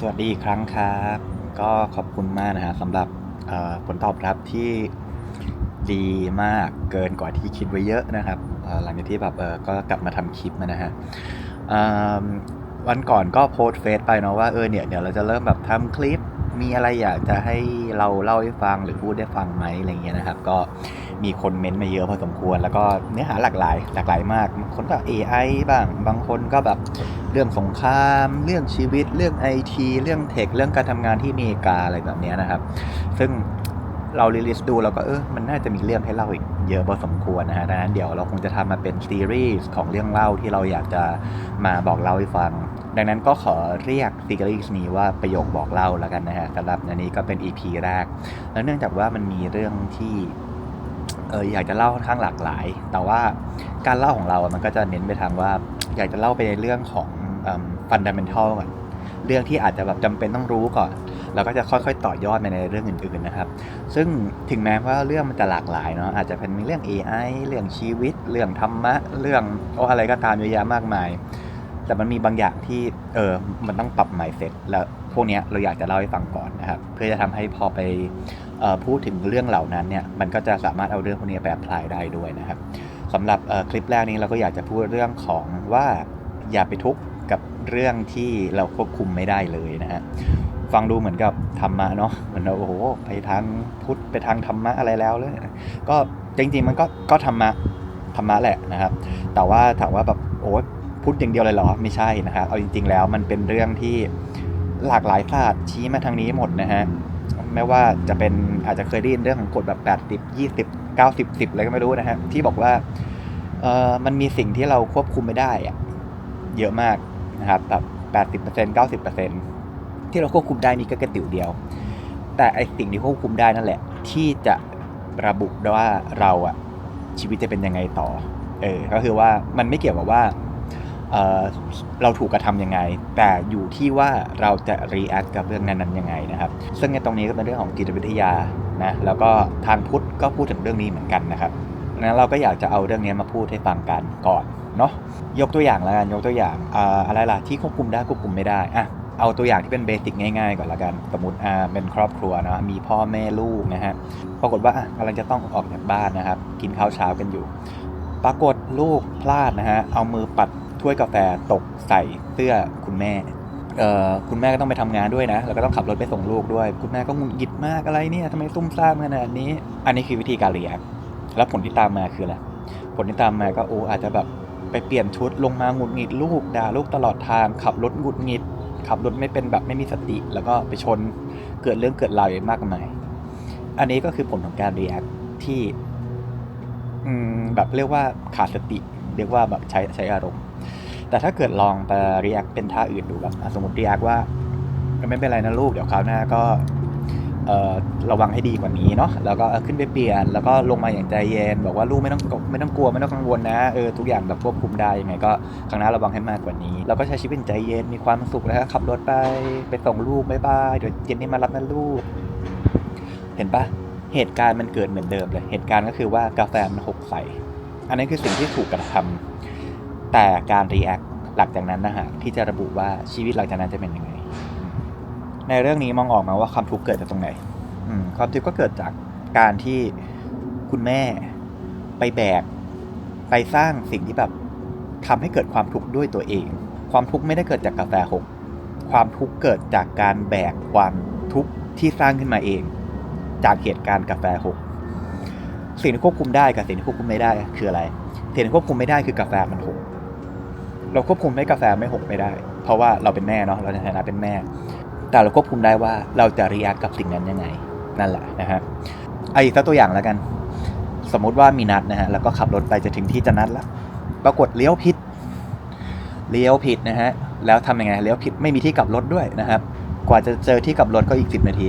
สวัสดีอีกครั้งครับ ก็ขอบคุณมากนะฮะสำหรับผลตอบรับที่ดีมากเกินกว่าที่คิดไว้เยอะนะครับหลังจากที่แบบก็กลับมาทำคลิปนะฮะวันก่อนก็โพสเฟซไปเนาะว่าเออเนี่ยเดี๋ยวเราจะเริ่มแบบทำคลิปมีอะไรอยากจะให้เราเล่าให้ฟังหรือพูดได้ฟังไหมอะไรเงี้ยนะครับ ก็มีคนเม้นต์มาเยอะพอสมควร แล้วก็เนื้อหาหลากหลาย หลากหลายมากบางคนก็ AI บ้าง บางคนก็แบบ เรื่องสงคราม เรื่องชีวิต เรื่อง IT เรื่องเทค เรื่องการทำงานที่อเมริกาอะไรแบบนี้นะครับ ซึ่งเรารีลิสดูเราก็เออมันน่าจะมีเรื่องให้เล่าอีกเยอะพอสมควรนะฮะดังนั้นเดี๋ยวเราคงจะทำมาเป็นซีรีส์ของเรื่องเล่าที่เราอยากจะมาบอกเล่าให้ฟัง ดังนั้นก็ขอเรียกซีรีส์นี้ว่าประโยคบอกเล่าแล้วกันนะฮะสำหรับอันนี้ก็เป็น EP แรก แล้วเนื่องจากว่ามันมีเรื่องที่เอออยากจะเล่าค่อนข้างหลากหลาย แต่ว่าการเล่าของเรา มันก็จะเน้นไปทางว่า อยากจะเล่าไปในเรื่องของ ฟันดัมเบลทัลก่อนเรื่องที่อาจจะแบบจำเป็นต้องรู้ก่อน แล้วก็จะค่อยๆ ต่อยอดไปในเรื่องอื่นๆนะครับ ซึ่งถึงแม้ว่าเรื่องมันจะหลากหลายเนาะอาจจะเป็นเรื่อง AI เรื่องชีวิต เรื่องธรรมะ เรื่องโอ้อะไรก็ตามเยอะแยะมากมาย แต่มันมีบางอย่างที่เออมันต้องปรับใหม่เสร็จแล้วพวกนี้เราอยากจะเล่าให้ฟังก่อนนะครับ เพื่อจะทำให้พอไปออพูดถึงเรื่องเหล่านั้นเนี่ยมันก็จะสามารถเอาเรื่องพวกนี้ไปแพพลายได้ด้วยนะครับสำหรับคลิปแรกนี้เราก็อยากจะพูดเรื่องของว่าอย่าไปทุกข์ เรื่องที่เราควบคุมไม่ได้เลยนะฮะฟังดูเหมือนกับธรรมะเนาะเหมือนเราโอ้โหไปทางพุทธไปทางธรรมะอะไรแล้วเลยก็จริงๆมันก็ก็ธรรมะธรรมะแหละนะครับ แต่ว่าถามว่าแบบโอ้พุทธอย่างเดียวเลยเหรอไม่ใช่นะครับเอาจริง ๆ แล้วมันเป็นเรื่องที่หลากหลายศาสตร์ชี้มาทางนี้หมดนะฮะไม่ว่าจะเป็นอาจจะเคยได้ยินเรื่องของกฎแบบ 80 20 90 10อะไรก็ไม่รู้นะฮะที่บอกว่าเออมันมีสิ่งที่เราควบคุมไม่ได้อะเยอะมาก นะครับแบบ 80% 90%ที่เราควบคุมได้นี่ก็กระติวเดียว แต่ไอสิ่งที่ควบคุมได้นั่นแหละ ที่จะระบุได้ว่าเราอะชีวิตจะเป็นยังไงต่อ เออ ก็คือว่ามันไม่เกี่ยวกับว่าเออเราถูกกระทำยังไง แต่อยู่ที่ว่าเราจะ react กับเรื่องนั้นๆยังไงนะครับ ซึ่งในตรงนี้ก็เป็นเรื่องของจิตวิทยานะ แล้วก็ทางพุทธก็พูดถึงเรื่องนี้เหมือนกันนะครับ นั้นเราก็อยากจะเอาเรื่องนี้มาพูดให้ฟังกันก่อนเนาะยกตัวอย่างแล้วกันยกตัวอย่างอาอะไรล่ะที่ควบคุมได้ควบคุมไม่ได้อะเอาตัวอย่างที่เป็นเบสิกง่ายๆก่อนละกัน สมมติอ่าเป็นครอบครัวนะมีพ่อแม่ลูกนะฮะปรากฏว่าอะกำลังจะต้องออกจากบ้านนะครับ กินข้าวเช้ากันอยู่ ปรากฏลูกพลาดนะฮะเอามือปัดถ้วยกาแฟตกใส่เสื้อคุณแม่เอ่อคุณแม่ก็ต้องไปทำงานด้วยนะ แล้วก็ต้องขับรถไปส่งลูกด้วย คุณแม่ก็หงุดหงิดมากอะไรเนี่ยทำไมซุ่มซ่ามขนาดนี้ อันนี้คือวิธีการเรียก แล้วผลที่ตามมาคืออะไรผลที่ตามมาก็โอ้อาจจะแบบไปเปลี่ยนชุดลงมาหงุดหงิดลูกด่าลูกตลอดทาง ขับรถหงุดหงิด ขับรถไม่เป็นแบบไม่มีสติ แล้วก็ไปชนเกิดเรื่องเกิดราวมากมาย อันนี้ก็คือผลของการเรียกที่แบบเรียกว่าขาดสติ เรียกว่าแบบใช้ใช้อารมณ์ แต่ถ้าเกิดลองไปเรียกเป็นท่าอื่นดูแบบสมมติเรียกว่าไม่เป็นไรนะลูกเดี๋ยวคราวหน้าก็ ระวังให้ดีกว่านี้เนาะแล้วก็ขึ้นไปเปลี่ยน แล้วก็ลงมาอย่างใจเย็น บอกว่าลูกไม่ต้องไม่ต้องกลัวไม่ต้องกังวลนะเออทุกอย่างแบบควบคุมได้ยังไงก็ครั้งหน้าระวังให้มากกว่านี้ แล้วก็ใช้ชีวิตใจเย็นมีความสุขแล้วขับรถไปไปส่งลูกบ๊ายบายเดี๋ยวเย็นนี้มารับนะลูก เห็นปะเหตุการณ์มันเกิดเหมือนเดิมเลย เหตุการณ์ก็คือว่ากาแฟมันหกใส่ อันนั้คือสิ่งที่ถูกกระทำแต่การรีแอคหลังจากนั้นนะฮะที่จะระบุว่าชีวิตหลังจากนั้นจะเป็นยังไง ในเรื่องนี้มองออกมาว่าความทุกข์เกิดจากตรงไหนความทุกข์ก็เกิดจากการที่คุณแม่ไปแบก ไปสร้างสิ่งที่แบบทำให้เกิดความทุกข์ด้วยตัวเอง ความทุกข์ไม่ได้เกิดจากกาแฟหก ความทุกข์เกิดจากการแบกความทุกข์ที่สร้างขึ้นมาเอง จากเหตุการณ์กาแฟหกสิ่งที่ควบคุมได้กับสิ่งที่ควบคุมไม่ได้คืออะไรสิ่งที่ควบคุมไม่ได้คือกาแฟมันหกเราควบคุมให้กาแฟไม่หกไม่ได้ เพราะว่าเราเป็นแม่เนาะเราในฐานะเป็นแม่ แต่เราควบคุมได้ว่าเราจะรีแอคกับสิ่งนั้นยังไง นั่นแหละนะฮะเอาอีกสักตัวอย่างแล้วกัน สมมุติว่ามีนัดนะฮะแล้วก็ขับรถไปจะถึงที่จะนัดแล้วปรากฏเลี้ยวผิดเลี้ยวผิดนะฮะแล้วทำยังไงเลี้ยวผิดไม่มีที่กลับรถด้วยนะครับ กว่าจะเจอที่กลับรถก็อีกสิบนาที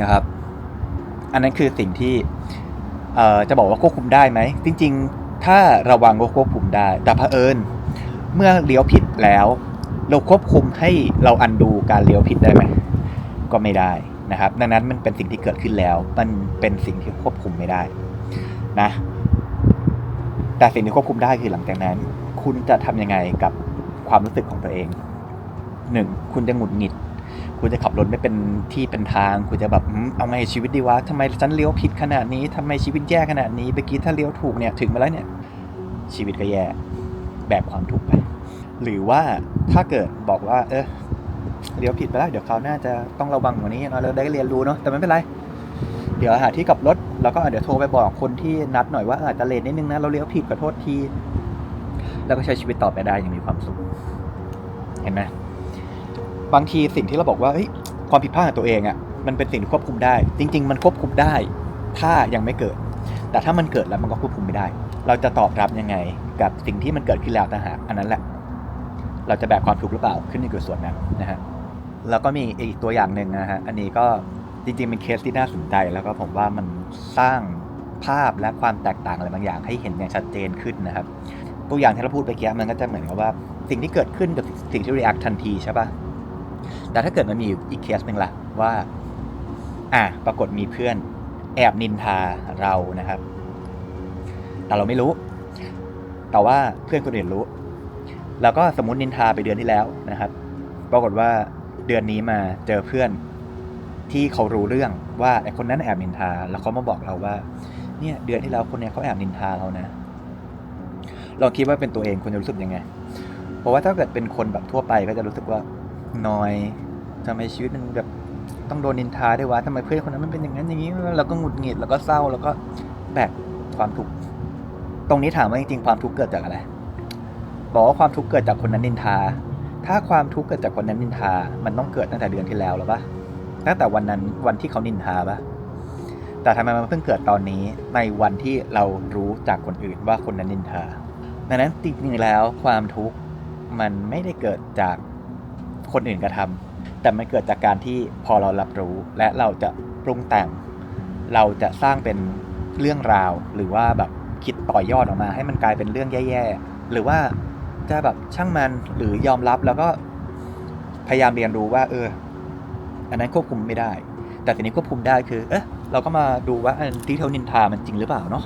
นะครับ อันนั้นคือสิ่งที่เอ่อจะบอกว่าควบคุมได้ไหมจริง ๆ ถ้าระวังก็ควบคุมได้ แต่เผอิญ เมื่อเลี้ยวผิดแล้ว เราควบคุมให้เราอันดูการเลี้ยวผิดได้ไหมก็ไม่ได้นะครับ ดังนั้นมันเป็นสิ่งที่เกิดขึ้นแล้ว มันเป็นสิ่งที่ควบคุมไม่ได้นะแต่สิ่งที่ควบคุมได้คือหลังจากนั้น คุณจะทำยังไงกับความรู้สึกของตัวเองหนึ่งคุณจะหงุดหงิด คุณจะขับรถไม่เป็นที่เป็นทาง คุณจะแบบเอาไงชีวิตดีวะทำไมฉันเลี้ยวผิดขนาดนี้ทำไมชีวิตแย่ขนาดนี้เมื่อกี้ถ้าเลี้ยวถูกเนี่ยถึงมาแล้วเนี่ย ชีวิตก็แย่แบกความทุกข์ไป หรือว่าถ้าเกิดบอกว่า เออเลี้ยวผิดไปแล้วเดี๋ยวคราวหน้าจะต้องระวังกว่านี้เนาะเราได้เรียนรู้เนาะแต่ไม่เป็นไร เดี๋ยวหาที่กลับรถแล้วก็เดี๋ยวโทรไปบอกคนที่นัดหน่อยว่าอาจจะเลทนิดนึงนะเราเลี้ยวผิดขอโทษที แล้วก็ใช้ชีวิตต่อไปได้อย่างมีความสุขเห็นไหมบางทีสิ่งที่เราบอกว่าเฮ้ความผิดพลาดของตัวเองอะ่ะมันเป็นสิ่งที่ควบคุมได้ จริง ๆ มันควบคุมได้ ถ้ายังไม่เกิด แต่ถ้ามันเกิดแล้วมันก็ควบคุมไม่ได้ เราจะตอบรับยังไง กับสิ่งที่มันเกิดขึ้นแล้วต่างหากอันนั้นแหละ เราจะแบกความทุกข์หรือเปล่าขึ้นอยู่กับส่วนนั้นนะฮะแล้วก็มีอีกตัวอย่างหนึ่งนะฮะอันนี้ก็จริงๆเป็นเคสที่น่าสนใจ แล้วก็ผมว่ามันสร้างภาพและความแตกต่างอะไรบางอย่างให้เห็นอย่างชัดเจนขึ้นนะครับ ตัวอย่างที่เราพูดไปเกี้มันก็จะเหมือนกับว่าสิ่งที่เกิดขึ้นกับสิ่งที่ react ทันทีใช่ปะแต่ถ้าเกิดมันมีอีกเคสหนึ่งล่ะว่า อะปรากฏมีเพื่อน แอบนินทาเรานะครับ แต่เราไม่รู้ แต่ว่าเพื่อนคนอื่นรู้ แล้วก็สมมตินินทาไปเดือนที่แล้วนะครับ ปรากฏว่าเดือนนี้มาเจอเพื่อนที่เขารู้เรื่องว่าไอคนนั้นแอบนินทา แล้วเขามาบอกเราว่า เนี่ยเดือนที่แล้วคนเนี้ยเขาแอบนินทาเรานะลองคิดว่าเป็นตัวเองคุณจะรู้สึกยังไง เพราะว่าถ้าเกิดเป็นคนแบบทั่วไปก็จะรู้สึกว่านอยทำไมชีวิตมันแบบต้องโดนนินทาด้วยวะทำไมเพื่อนคนนั้นมันเป็นอย่างนั้นอย่างนี้แล้วก็หงุดหงิดแล้วก็เศร้าแล้วก็แบกความทุกข์ตรงนี้ถามว่าจริงๆความทุกข์เกิดจากอะไร บอกว่าความทุกข์เกิดจากคนนั้นนินทา ถ้าความทุกข์เกิดจากคนนั้นนินทา มันต้องเกิดตั้งแต่เดือนที่แล้วหรือปะตั้งแต่วันนั้นวันที่เขานินทาปะแต่ทำไมมันเพิ่งเกิดตอนนี้ในวันที่เรารู้จากคนอื่นว่าคนนั้นนินทาดังนั้นจริงๆแล้วความทุกข์มันไม่ได้เกิดจากคนอื่นกระทำแต่มันเกิดจากการที่พอเรารับรู้และเราจะปรุงแต่ง เราจะสร้างเป็นเรื่องราวหรือว่าแบบคิดต่อยอดออกมา ให้มันกลายเป็นเรื่องแย่ๆหรือว่า จะแบบช่างมันหรือยอมรับแล้วก็พยายามเรียนรู้ว่า เออ อันนั้นควบคุมไม่ได้ แต่สิ่งนี้ควบคุมได้คือ เออเราก็มาดูว่าอันที่เขานินทามันจริงหรือเปล่าเนาะ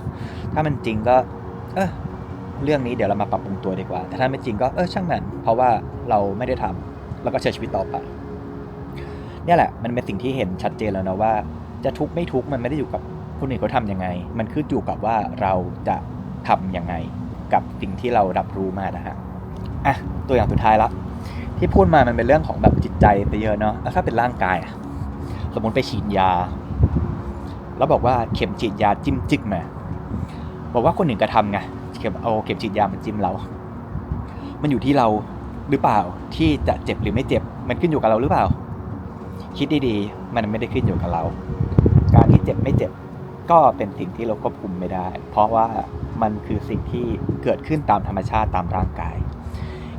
ถ้ามันจริงก็ เออเรื่องนี้เดี๋ยวเรามาปรับปรุงตัวดีกว่า แต่ถ้าไม่จริงก็เออช่างมัน เพราะว่าเราไม่ได้ทำแล้วก็ใช้ชีวิตต่อไปเนี่ยแหละมันเป็นสิ่งที่เห็นชัดเจนแล้วนะว่า จะทุกข์ไม่ทุกข์มันไม่ได้อยู่กับคนอื่นเขาทำยังไง มันขึ้นอยู่กับว่าเราจะทำยังไง กับสิ่งที่เรารับรู้มานะฮะ อะตัวอย่างสุดท้ายละที่พูดมามันเป็นเรื่องของแบบจิตใจไปเยอะเนาะแล้วถ้าเป็นร่างกายอะสมมติไปฉีดยา แล้วบอกว่าเข็มฉีดยาจิ้มจิกมาบอกว่าคนอื่นกระทำไงเข็มเอาเข็มฉีดยามันจิ้มเรา มันอยู่ที่เราหรือเปล่าที่จะเจ็บหรือไม่เจ็บ มันขึ้นอยู่กับเราหรือเปล่า คิดดีๆ มันไม่ได้ขึ้นอยู่กับเรา การที่เจ็บไม่เจ็บ ก็เป็นสิ่งที่เราควบคุมไม่ได้ เพราะว่ามันคือสิ่งที่เกิดขึ้นตามธรรมชาติตามร่างกาย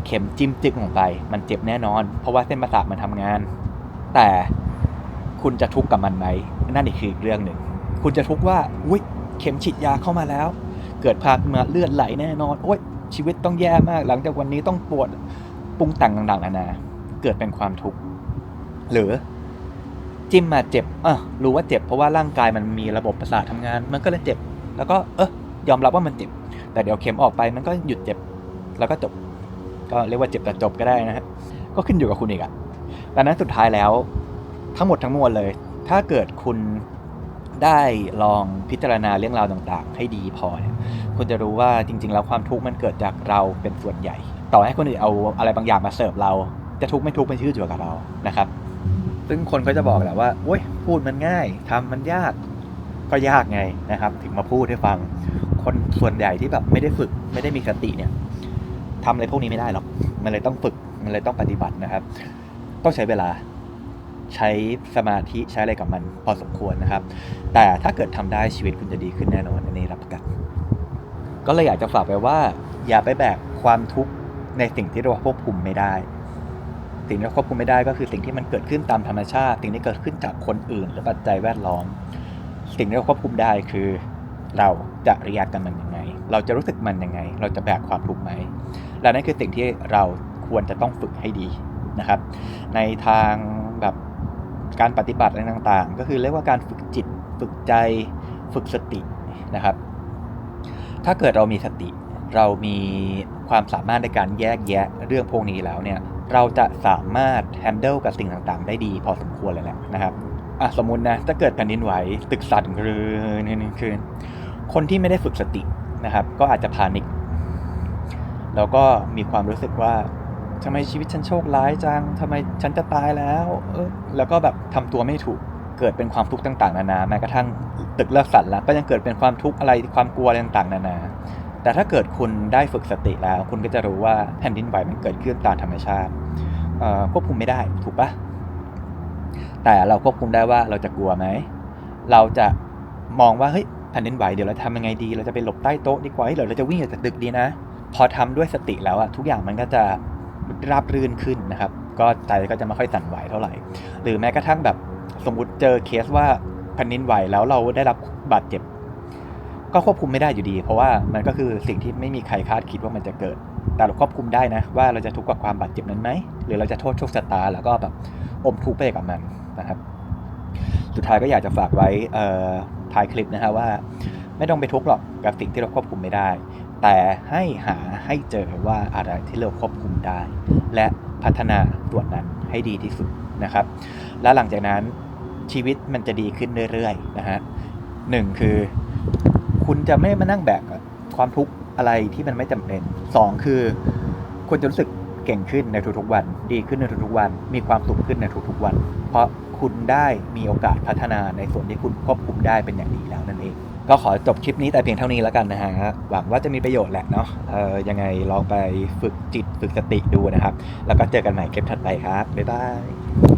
เข็มจิ้มจึกลงไป มันเจ็บแน่นอน เพราะว่าเส้นประสาทมันทำงาน แต่คุณจะทุกข์กับมันไหมนั่นอีกคือเรื่องหนึ่ง คุณจะทุกข์ว่าอุ้ยเข็มฉีดยาเข้ามาแล้ว เกิดภาพมาเลือดไหลแน่นอนโอ๊ยชีวิตต้องแย่มาก หลังจากวันนี้ต้องปวดปรุงแต่งต่างๆนานา เกิดเป็นความทุกข์หรือจิ้มมาเจ็บอะรู้ว่าเจ็บเพราะว่าร่างกายมันมีระบบประสาททำงาน มันก็เลยเจ็บ แล้วก็เออยอมรับว่ามันเจ็บ แต่เดี๋ยวเข็มออกไปมันก็หยุดเจ็บ แล้วก็จบ ก็เรียกว่าเจ็บแต่จบก็ได้นะฮะก็ขึ้นอยู่กับคุณอีกอะดังนั้นสุดท้ายแล้วทั้งหมดทั้งมวลเลย ถ้าเกิดคุณได้ลองพิจารณาเรื่องราวต่างๆ ให้ดีพอเนี่ยคุณจะรู้ว่าจริง ๆ แล้วความทุกข์มันเกิดจากเราเป็นส่วนใหญ่ ต่อให้คนอื่นเอาอะไรบางอย่างมาเสิร์ฟเรา จะทุกข์ไม่ทุกข์เป็นชื่ออยู่กับเรานะครับ ซึ่งคนก็จะบอกแหละว่าโอ้ยพูดมันง่ายทำมันยากก็ยากไงนะครับ ถึงมาพูดให้ฟัง คนส่วนใหญ่ที่แบบไม่ได้ฝึกไม่ได้มีสติเนี่ย ทำอะไรพวกนี้ไม่ได้หรอก มันเลยต้องฝึก มันเลยต้องปฏิบัตินะครับ ต้องใช้เวลา ใช้สมาธิใช้อะไรกับมันพอสมควรนะครับ แต่ถ้าเกิดทำได้ชีวิตคุณจะดีขึ้นแน่นอนอันนี้รับประกัน ก็เลยอยากจะฝากไปว่า อย่าไปแบกความทุกข์ในสิ่งที่เราควบคุมไม่ได้ สิ่งที่ควบคุมไม่ได้ก็คือสิ่งที่มันเกิดขึ้นตามธรรมชาติ สิ่งที่เกิดขึ้นจากคนอื่น หรือปัจจัยแวดล้อม สิ่งที่เราควบคุมได้คือ เราจะรีแอคกับมันยัง เราจะรู้สึกมันยังไง เราจะแบกความทุกข์ไหม และนั่นคือสิ่งที่เราควรจะต้องฝึกให้ดีนะครับ ในทางแบบการปฏิบัติอะไรต่างๆ ก็คือเรียกว่าการฝึกจิต ฝึกใจ ฝึกสตินะครับ ถ้าเกิดเรามีสติ เรามีความสามารถในการแยกแยะเรื่องพวกนี้แล้วเนี่ยเราจะสามารถ handle กับสิ่งต่างๆ ได้ดีพอสมควรเลยแหละนะครับอะสมมุตินะถ้าเกิดแผ่นดินไหวตึกสั่นคืนนี่คืนคนที่ไม่ได้ฝึกสติ นะครับ ก็อาจจะพานิคแล้วก็มีความรู้สึกว่าทำไมชีวิตฉันโชคร้ายจังทำไมฉันจะตายแล้ว เออแล้วก็แบบทำตัวไม่ถูกเกิดเป็นความทุกข์ต่าง ๆ นานาแม้กระทั่งตึกเลิกสั่นแล้ว ก็ยังเกิดเป็นความทุกข์อะไรความกลัวอะไรต่างๆ นานา แต่ถ้าเกิดคุณได้ฝึกสติแล้ว คุณก็จะรู้ว่าแผ่นดินไหวมันเกิดขึ้นตามธรรมชาติควบคุมไม่ได้ถูกปะแต่เราควบคุมได้ว่าเราจะกลัวไหม เราจะมองว่าเฮ้ย แผ่นดินไหวเดี๋ยวเราทำยังไงดี เราจะไปหลบใต้โต๊ะดีกว่าเฮ้ยหรือเราจะวิ่งออกจากตึกดีนะ พอทำด้วยสติแล้วอะทุกอย่างมันก็จะราบรื่นขึ้นนะครับ ก็ใจก็จะไม่ค่อยสั่นไหวเท่าไหร่ หรือแม้กระทั่งแบบสมมุติเจอเคสว่าแผ่นดินไหวแล้วเราได้รับบาดเจ็บ ก็ควบคุมไม่ได้อยู่ดี เพราะว่ามันก็คือสิ่งที่ไม่มีใครคาดคิดว่ามันจะเกิด แต่เราควบคุมได้นะ ว่าเราจะทุกข์กับความบาดเจ็บนั้นไหมหรือเราจะโทษโชคชะตา แล้วก็แบบอมทุกข์ไปกับมันนะครับ สุดท้ายก็อยากจะฝากไว้ ท้ายคลิปนะฮะว่า ไม่ต้องไปทุกข์หรอกกับสิ่งที่เราควบคุมไม่ได้ แต่ให้หาให้เจอว่าอะไรที่เราควบคุมได้ และพัฒนาส่วนนั้นให้ดีที่สุดนะครับ แล้วหลังจากนั้นชีวิตมันจะดีขึ้นเรื่อยๆนะฮะหนึ่งคือ คุณจะไม่มานั่งแบกความทุกข์อะไรที่มันไม่จำเป็นสองคือคุณจะรู้สึก เก่งขึ้นในทุกๆวัน ดีขึ้นในทุกๆวัน มีความสุขขึ้นในทุกๆวัน เพราะคุณได้มีโอกาสพัฒนาในส่วนที่คุณควบคุมได้เป็นอย่างดีแล้วนั่นเอง ก็ขอจบคลิปนี้แต่เพียงเท่านี้แล้วกันนะฮะ หวังว่าจะมีประโยชน์แหละเนาะเออยังไงลองไปฝึกจิตฝึกสติดูนะครับ แล้วก็เจอกันใหม่คลิปถัดไปครับ บ๊ายบาย